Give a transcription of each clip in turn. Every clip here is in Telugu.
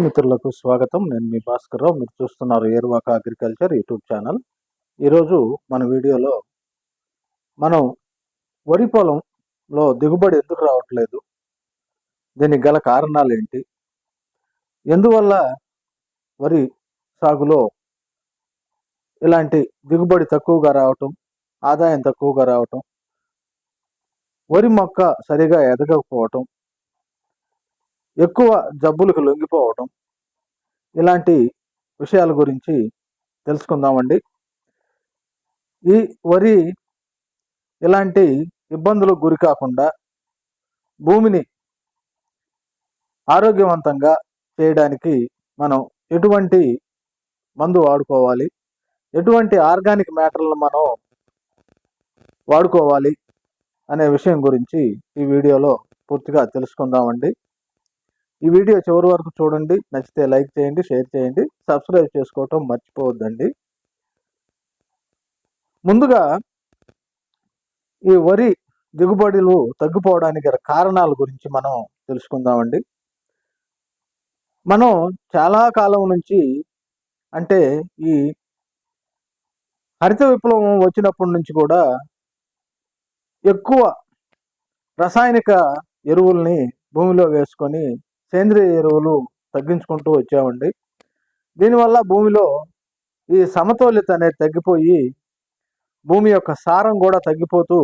రైతు మిత్రులకు స్వాగతం. నేను మీ భాస్కర్ రావు. మీరు చూస్తున్నారు ఏర్వాక అగ్రికల్చర్ యూట్యూబ్ ఛానల్. ఈరోజు మన వీడియోలో మనం వరి పొలంలో దిగుబడి ఎందుకు రావట్లేదు? దీనికి గల కారణాలు ఏంటి? ఎందువల్ల వరి సాగులో ఇలాంటి దిగుబడి తక్కువగా రావటం ఆదాయం తక్కువగా రావటం వరి మొక్క సరిగా ఎదగకపోవటం ఎక్కువ జబ్బులకు లొంగిపోవటం ఇలాంటి విషయాల గురించి తెలుసుకుందామండి. ఈ వరి ఇలాంటి ఇబ్బందులకు గురి కాకుండా భూమిని ఆరోగ్యవంతంగా చేయడానికి మనం ఎటువంటి మందు వాడుకోవాలి ఎటువంటి ఆర్గానిక్ మ్యాటర్లను మనం వాడుకోవాలి అనే విషయం గురించి ఈ వీడియోలో పూర్తిగా తెలుసుకుందామండి. ఈ వీడియో చివరి వరకు చూడండి. నచ్చితే లైక్ చేయండి షేర్ చేయండి. సబ్స్క్రైబ్ చేసుకోవటం మర్చిపోవద్దండి. ముందుగా ఈ వరి దిగుబడులు తగ్గిపోవడానికి గల కారణాల గురించి మనం తెలుసుకుందామండి. మనం చాలా కాలం నుంచి అంటే ఈ హరిత విప్లవం వచ్చినప్పటి నుంచి కూడా ఎక్కువ రసాయనిక ఎరువుల్ని భూమిలో వేసుకొని సేంద్రియ ఎరువులు తగ్గించుకుంటూ వచ్చామండి. దీనివల్ల భూమిలో ఈ సమతౌల్యత అనేది తగ్గిపోయి భూమి యొక్క సారం కూడా తగ్గిపోతూ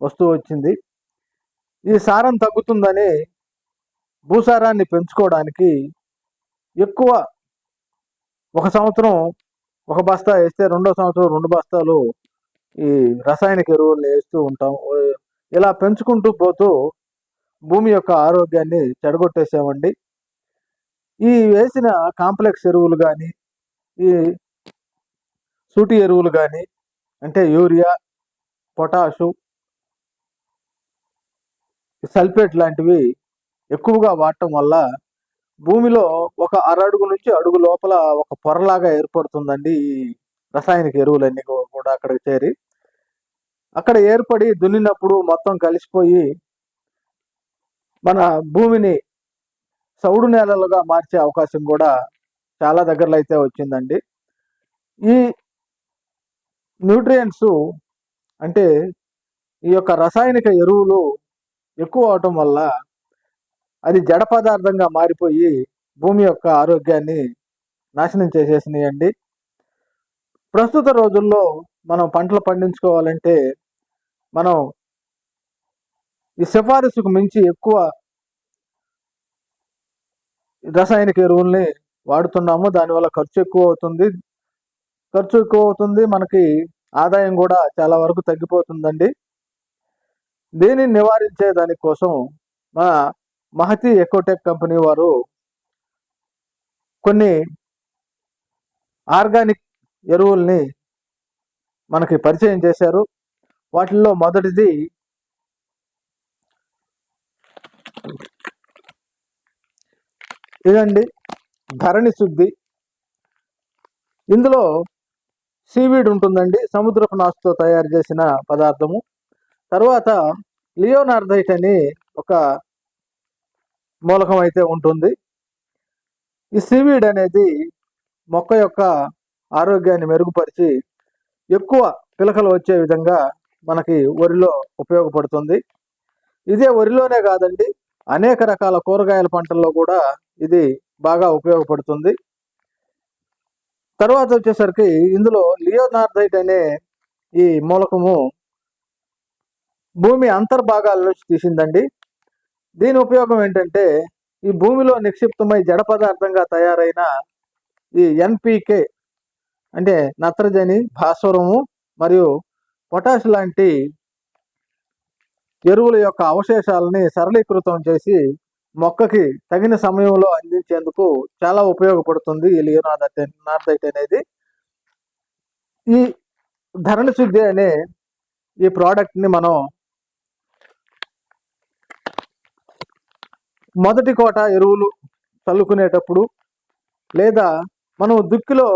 వస్తూ వచ్చింది. ఈ సారం తగ్గుతుందని భూసారాన్ని పెంచుకోవడానికి ఎక్కువ ఒక సంవత్సరం ఒక బస్తా వేస్తే రెండో సంవత్సరం రెండు బస్తాలు ఈ రసాయనిక ఎరువుల్ని వేస్తూ ఉంటాం. ఇలా పెంచుకుంటూ పోతూ భూమి యొక్క ఆరోగ్యాన్ని చెడగొట్టేసామండి ఈ వేసిన కాంప్లెక్స్ ఎరువులు కానీ ఈ సూటి ఎరువులు కానీ అంటే యూరియా పొటాషు సల్ఫేట్ లాంటివి ఎక్కువగా వాడటం వల్ల భూమిలో ఒక అరడుగు నుంచి అడుగు లోపల ఒక పొరలాగా ఏర్పడుతుందండి ఈ రసాయనిక ఎరువులన్నీ కూడా అక్కడికి చేరి. అక్కడ ఏర్పడి దున్నినప్పుడు మొత్తం కలిసిపోయి మన భూమిని సౌడు నేలలుగా మార్చే అవకాశం కూడా చాలా దగ్గరలో అయితే వచ్చిందండి. ఈ న్యూట్రియంట్స్ అంటే ఈ యొక్క రసాయనిక ఎరువులు ఎక్కువ అవటం వల్ల అది జడ పదార్థంగా మారిపోయి భూమి యొక్క ఆరోగ్యాన్ని నాశనం చేసేసినాయండి. ప్రస్తుత రోజుల్లో మనం పంటలు పండించుకోవాలంటే మనం ఈ సిఫారసుకు మించి ఎక్కువ రసాయనిక ఎరువుల్ని వాడుతున్నాము. దానివల్ల ఖర్చు ఎక్కువ అవుతుంది. ఖర్చు ఎక్కువ అవుతుంది. మనకి ఆదాయం కూడా చాలా వరకు తగ్గిపోతుందండి. దీనిని నివారించే దానికోసం మన మహతి ఎకోటెక్ కంపెనీ వారు కొన్ని ఆర్గానిక్ ఎరువుల్ని మనకి పరిచయం చేశారు. వాటిల్లో మొదటిది ఇదండి ధరణి శుద్ధి. ఇందులో సీవీడ్ ఉంటుందండి సముద్రపు నాసుతో తయారు చేసిన పదార్థము. తర్వాత లియోనార్దైట్ అని ఒక మూలకం అయితే ఉంటుంది. ఈ సీవీడ్ అనేది మొక్క యొక్క ఆరోగ్యాన్ని మెరుగుపరిచి ఎక్కువ పిలకలు వచ్చే విధంగా మనకి వరిలో ఉపయోగపడుతుంది. ఇదే వరిలోనే కాదండి అనేక రకాల కూరగాయల పంటల్లో కూడా ఇది బాగా ఉపయోగపడుతుంది. తర్వాత వచ్చేసరికి ఇందులో లియోనార్దైట్ అనే ఈ మూలకము భూమి అంతర్భాగాల నుంచి తీసిందండి. దీని ఉపయోగం ఏంటంటే ఈ భూమిలో నిక్షిప్తమై జడ పదార్థంగా తయారైన ఈ ఎన్పికే అంటే నత్రజని భాస్వరము మరియు పొటాష్ లాంటి ఎరువుల యొక్క అవశేషాలని సరళీకృతం చేసి మొక్కకి తగిన సమయంలో అందించేందుకు చాలా ఉపయోగపడుతుంది ఈ లియోనార్దైట్ అనేది. ఈ ధరణి శుద్ధి అనే ఈ ప్రోడక్ట్ని మనం మొదటి కోట ఎరువులు చల్లుకునేటప్పుడు లేదా మనం దుక్కిలో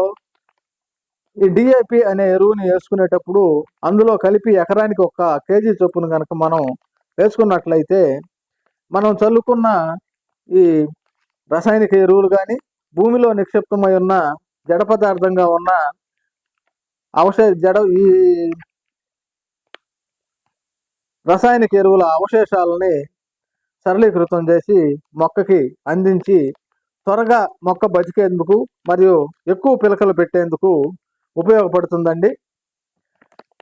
ఈ డిఏపి అనే ఎరువుని వేసుకునేటప్పుడు అందులో కలిపి ఎకరానికి ఒక కేజీ చొప్పున కనుక మనం వేసుకున్నట్లయితే మనం చల్లుకున్న ఈ రసాయనిక ఎరువులు కానీ భూమిలో నిక్షిప్తమై ఉన్న జడ పదార్థంగా ఉన్న అవశే జడ ఈ రసాయనిక ఎరువుల అవశేషాలని సరళీకృతం చేసి మొక్కకి అందించి త్వరగా మొక్క బతికేందుకు మరియు ఎక్కువ పిలకలు పెట్టేందుకు ఉపయోగపడుతుందండి.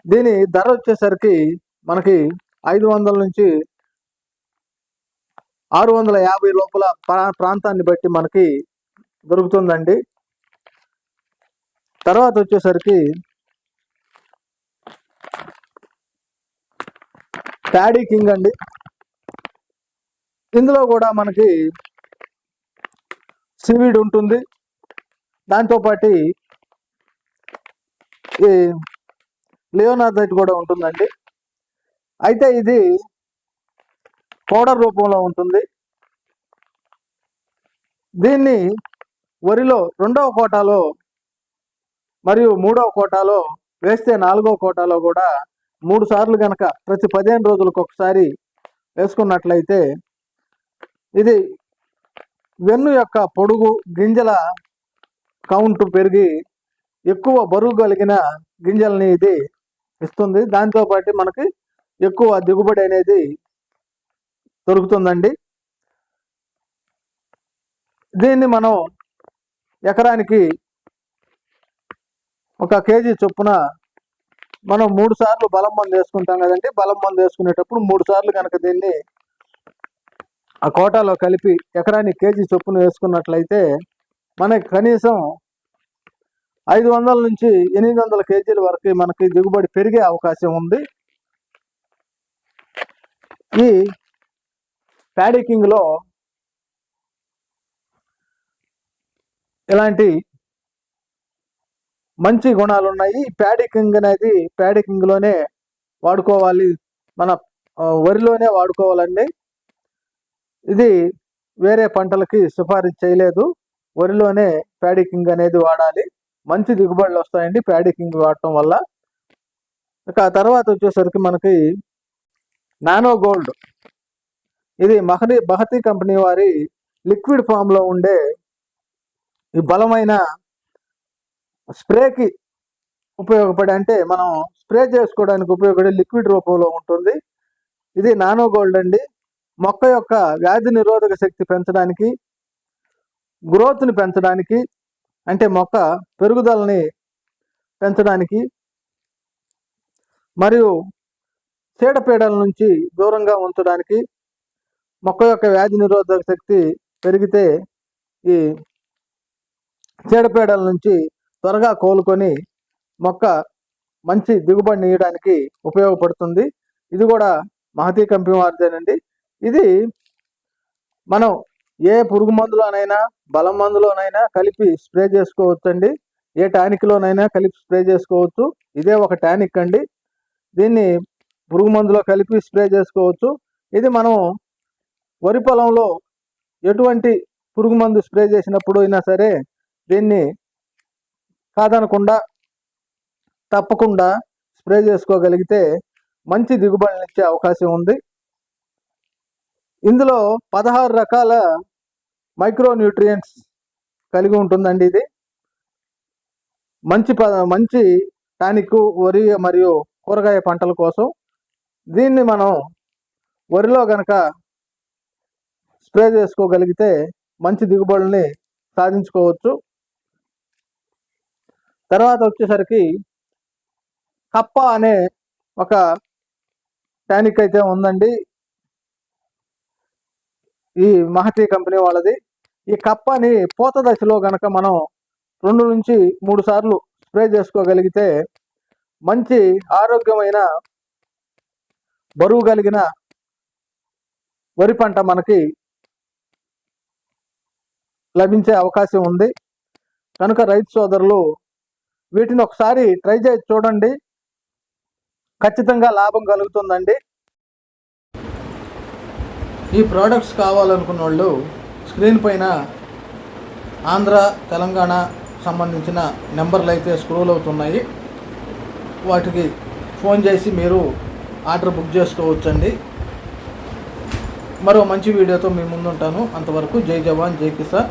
దీని ధర వచ్చేసరికి మనకి ఐదు వందల నుంచి ఆరు వందల యాభై లోపల ప్రా- ప్రాంతాన్ని బట్టి మనకి దొరుకుతుందండి. తర్వాత వచ్చేసరికి ప్యాడీ కింగ్ అండి. ఇందులో కూడా మనకి సీవీడ్ ఉంటుంది. దాంతోపాటు ఈ కూడా ఉంటుందండి. అయితే ఇది పౌడర్ రూపంలో ఉంటుంది. దీన్ని వరిలో రెండవ కోటాలో మరియు మూడవ కోటాలో వేస్తే నాలుగవ కోటాలో కూడా మూడు సార్లు కనుక ప్రతి పదిహేను రోజులకు ఒకసారి వేసుకున్నట్లయితే ఇది వెన్ను యొక్క పొడుగు గింజల కౌంట్ పెరిగి ఎక్కువ బరువు కలిగిన గింజల్ని ఇది ఇస్తుంది. దాంతోపాటు మనకి ఎక్కువ దిగుబడి అనేది దొరుకుతుందండి. దీన్ని మనం ఎకరానికి ఒక కేజీ చొప్పున మనం మూడు సార్లు బలం మందు వేసుకుంటాం కదండి. బలం మందు వేసుకునేటప్పుడు మూడు సార్లు కనుక దీన్ని ఆ కోటాలో కలిపి ఎకరానికి కేజీ చొప్పున వేసుకున్నట్లయితే మనకి కనీసం ఐదు వందల నుంచి ఎనిమిది వందల కేజీల వరకు మనకి దిగుబడి పెరిగే అవకాశం ఉంది. ఈ ప్యాడికింగ్లో ఇలాంటి మంచి గుణాలు ఉన్నాయి? ఈ ప్యాడికింగ్ అనేది ప్యాడికింగ్లోనే వాడుకోవాలి. మన వరిలోనే వాడుకోవాలండి. ఇది వేరే పంటలకి సిఫారసు చేయలేదు. వరిలోనే ప్యాడికింగ్ అనేది వాడాలి. మంచి దిగుబడులు వస్తాయండి ప్యాడికింగ్ వాడటం వల్ల. ఇక ఆ తర్వాత వచ్చేసరికి మనకి నానో గోల్డ్. ఇది మహది మహతి కంపెనీ వారి లిక్విడ్ ఫామ్లో ఉండే ఈ బలమైన స్ప్రేకి ఉపయోగపడే అంటే మనం స్ప్రే చేసుకోవడానికి ఉపయోగపడే లిక్విడ్ రూపంలో ఉంటుంది. ఇది నానో గోల్డ్ అండి. మొక్క యొక్క వ్యాధి నిరోధక శక్తి పెంచడానికి గ్రోత్ని పెంచడానికి అంటే మొక్క పెరుగుదలని పెంచడానికి మరియు చీడపీడల నుంచి దూరంగా ఉంచడానికి మొక్క యొక్క వ్యాధి నిరోధక శక్తి పెరిగితే ఈ చీడపీడల నుంచి త్వరగా కోలుకొని మొక్క మంచి దిగుబడిని ఇవ్వడానికి ఉపయోగపడుతుంది. ఇది కూడా మహతీ కంపెనీ వారిదేనండి. ఇది మనం ఏ పురుగు మందులోనైనా బలం మందులోనైనా కలిపి స్ప్రే చేసుకోవచ్చండి. ఏ టానిక్లోనైనా కలిపి స్ప్రే చేసుకోవచ్చు. ఇదే ఒక టానిక్ అండి. దీన్ని పురుగు మందులో కలిపి స్ప్రే చేసుకోవచ్చు. ఇది మనం వరి పొలంలో ఎటువంటి పురుగు మందు స్ప్రే చేసినప్పుడు అయినా సరే దీన్ని కాదనకుండా తప్పకుండా స్ప్రే చేసుకోగలిగితే మంచి దిగుబడినిచ్చే అవకాశం ఉంది. ఇందులో పదహారు రకాల మైక్రో న్యూట్రియంట్స్ కలిగి ఉంటుందండి ఇది. మంచి ప మంచి టానిక్ వరి మరియు కూరగాయ పంటల కోసం. దీన్ని మనం వరిలో కనుక స్ప్రే చేసుకోగలిగితే మంచి దిగుబడుల్ని సాధించుకోవచ్చు. తర్వాత వచ్చేసరికి కప్ప అనే ఒక టానిక్ అయితే ఉందండి. ఈ మహతి కంపెనీ వాళ్ళది. ఈ కప్పని పూత దశలో గనక మనం రెండు నుంచి మూడు సార్లు స్ప్రే చేసుకోగలిగితే మంచి ఆరోగ్యమైన బరువు కలిగిన వరి పంట మనకి లభించే అవకాశం ఉంది. కనుక రైతు సోదరులు వీటిని ఒకసారి ట్రై చేసి చూడండి. ఖచ్చితంగా లాభం కలుగుతుందండి. ఈ ప్రోడక్ట్స్ కావాలనుకున్న వాళ్ళు స్క్రీన్ పైన ఆంధ్ర తెలంగాణ సంబంధించిన నెంబర్లు అయితే స్క్రోల్ అవుతున్నాయి. వాటికి ఫోన్ చేసి మీరు ఆర్డర్ బుక్ చేసుకోవచ్చండి. మరో మంచి వీడియోతో మీ ముందుంటాను. అంతవరకు జై జవాన్ జై కిసాన్.